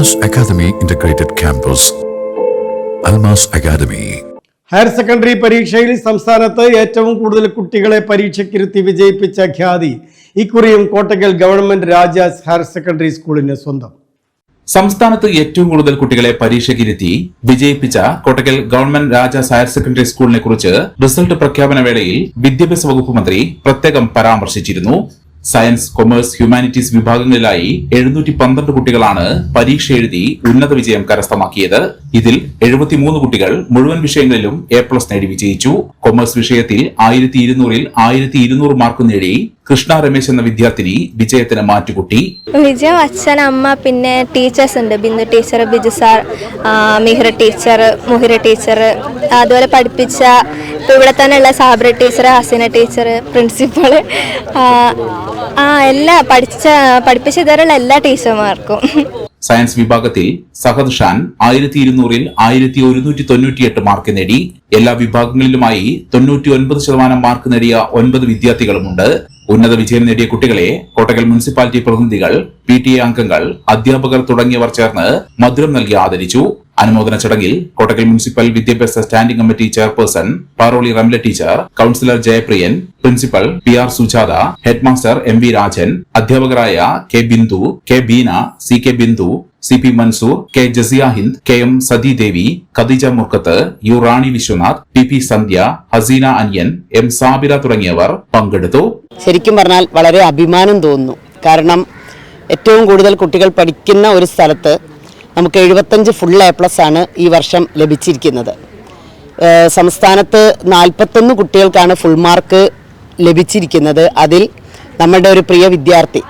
Almas academy integrated campus Almas academy higher secondary പരീക്ഷയിൽ സംസ്ഥാനത്ത് ഏറ്റവും കൂടുതൽ കുട്ടികളെ പരീക്ഷയ്ക്കിരുത്തി വിജയിപ്പിച്ച ഖ്യാതി ഇക്കുറിയും Kottakkal government Rajas higher secondary സ്കൂളിന് സ്വന്തം. സംസ്ഥാനത്ത് ഏറ്റവും കൂടുതൽ കുട്ടികളെ പരീക്ഷയ്ക്കിരുത്തി വിജയിപ്പിച്ച Kottakkal government Rajas higher secondary സ്കൂളിനെ കുറിച്ച് റിസൾട്ട് പ്രഖ്യാപന വേളയിൽ വിദ്യാഭ്യാസ വകുപ്പ് മന്ത്രി പ്രത്യേകം പരാമർശിച്ചിരുന്നു. സയൻസ് കൊമേഴ്സ് ഹ്യൂമാനിറ്റീസ് വിഭാഗങ്ങളിലായി എഴുന്നൂറ്റി പന്ത്രണ്ട് കുട്ടികളാണ് പരീക്ഷ എഴുതി ഉന്നത വിജയം കരസ്ഥമാക്കിയത്. ഇതിൽ എഴുപത്തിമൂന്ന് കുട്ടികൾ മുഴുവൻ വിഷയങ്ങളിലും എ പ്ലസ് നേടി വിജയിച്ചു. കൊമേഴ്സ് വിഷയത്തിൽ ആയിരത്തി ഇരുന്നൂറിൽ ആയിരത്തി ഇരുന്നൂറ് മാർക്ക് നേടി. കൃഷ്ണ രമേശ് എന്ന വിദ്യാർത്ഥിനി വിജയത്തിന് മാറ്റുകുട്ടി. വിജയം അച്ഛൻ അമ്മ പിന്നെ ടീച്ചേഴ്സ് ഉണ്ട്. Bindu teacher Biju sir Mihira Mihira teacher Muhira teacher അതുപോലെ പഠിപ്പിച്ച ഇപ്പൊ ഇവിടെ തന്നെ ഉള്ള Sabra teacher Haseena teacher principal ആ എല്ലാ പഠിച്ച പഠിപ്പിച്ച ഇതുവരെയുള്ള എല്ലാ ടീച്ചർമാർക്കും സയൻസ് വിഭാഗത്തിൽ സഹദ് ഷാൻ ആയിരത്തി ഇരുന്നൂറിൽ ആയിരത്തി ഒരുന്നൂറ്റി തൊണ്ണൂറ്റിയെട്ട് മാർക്ക് നേടി. എല്ലാ വിഭാഗങ്ങളിലുമായി തൊണ്ണൂറ്റി ഒൻപത് ശതമാനം മാർക്ക് നേടിയ ഒൻപത് വിദ്യാർത്ഥികളുമുണ്ട്. ഉന്നത വിജയം നേടിയ കുട്ടികളെ കോട്ടക്കൽ മുനിസിപ്പാലിറ്റി പ്രതിനിധികൾ പി ടി എ അംഗങ്ങൾ അധ്യാപകർ തുടങ്ങിയവർ ചേർന്ന് മധുരം നൽകി ആദരിച്ചു. അനുമോദന ചടങ്ങിൽ കോട്ടക്കൽ മുനിസിപ്പൽ വിദ്യാഭ്യാസ standing committee chairperson Paroli Ramla teacher councillor Jayapriyan principal P R Sujatha headmaster M V Rajan അധ്യാപകരായ K Bindu K Beena C K Bindu C P Mansoor K Jasiya Hind K M Sathidevi Khadeeja Murkkath U Rani Viswanath P P Sandhya Haseena Aniyan M Sabira തുടങ്ങിയവർ പങ്കെടുത്തു. ശരിക്കും പറഞ്ഞാൽ വളരെ അഭിമാനം തോന്നുന്നു. കാരണം ഏറ്റവും കൂടുതൽ കുട്ടികൾ പഠിക്കുന്ന ഒരു സ്ഥലത്ത് നമുക്ക് എഴുപത്തഞ്ച് ഫുൾ എ പ്ലസ് ആണ് ഈ വർഷം ലഭിച്ചിരിക്കുന്നത്. സംസ്ഥാനത്ത് നാൽപ്പത്തൊന്ന് കുട്ടികൾക്കാണ് ഫുൾ മാർക്ക് ലഭിച്ചിരിക്കുന്നത്. അതിൽ നമ്മുടെ ഒരു പ്രിയ വിദ്യാർത്ഥി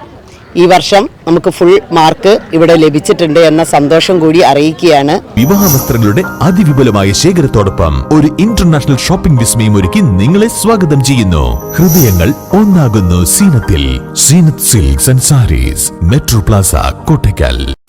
ഈ വർഷം നമുക്ക് ഫുൾ മാർക്ക് ഇവിടെ ലഭിച്ചിട്ടുണ്ട് എന്ന സന്തോഷം കൂടി അറിയിക്കുകയാണ്. വിവാഹ വസ്ത്രങ്ങളുടെ അതിവിപുലമായ ശേഖരത്തോടൊപ്പം ഒരു ഇന്റർനാഷണൽ ഷോപ്പിംഗ് വിസ്മയം ഒരുക്കി നിങ്ങളെ സ്വാഗതം ചെയ്യുന്നു. ഹൃദയങ്ങൾ ഒന്നാകുന്നു സീനത്തിൽ. Zeenath silks and sarees metro plaza Kottakkal.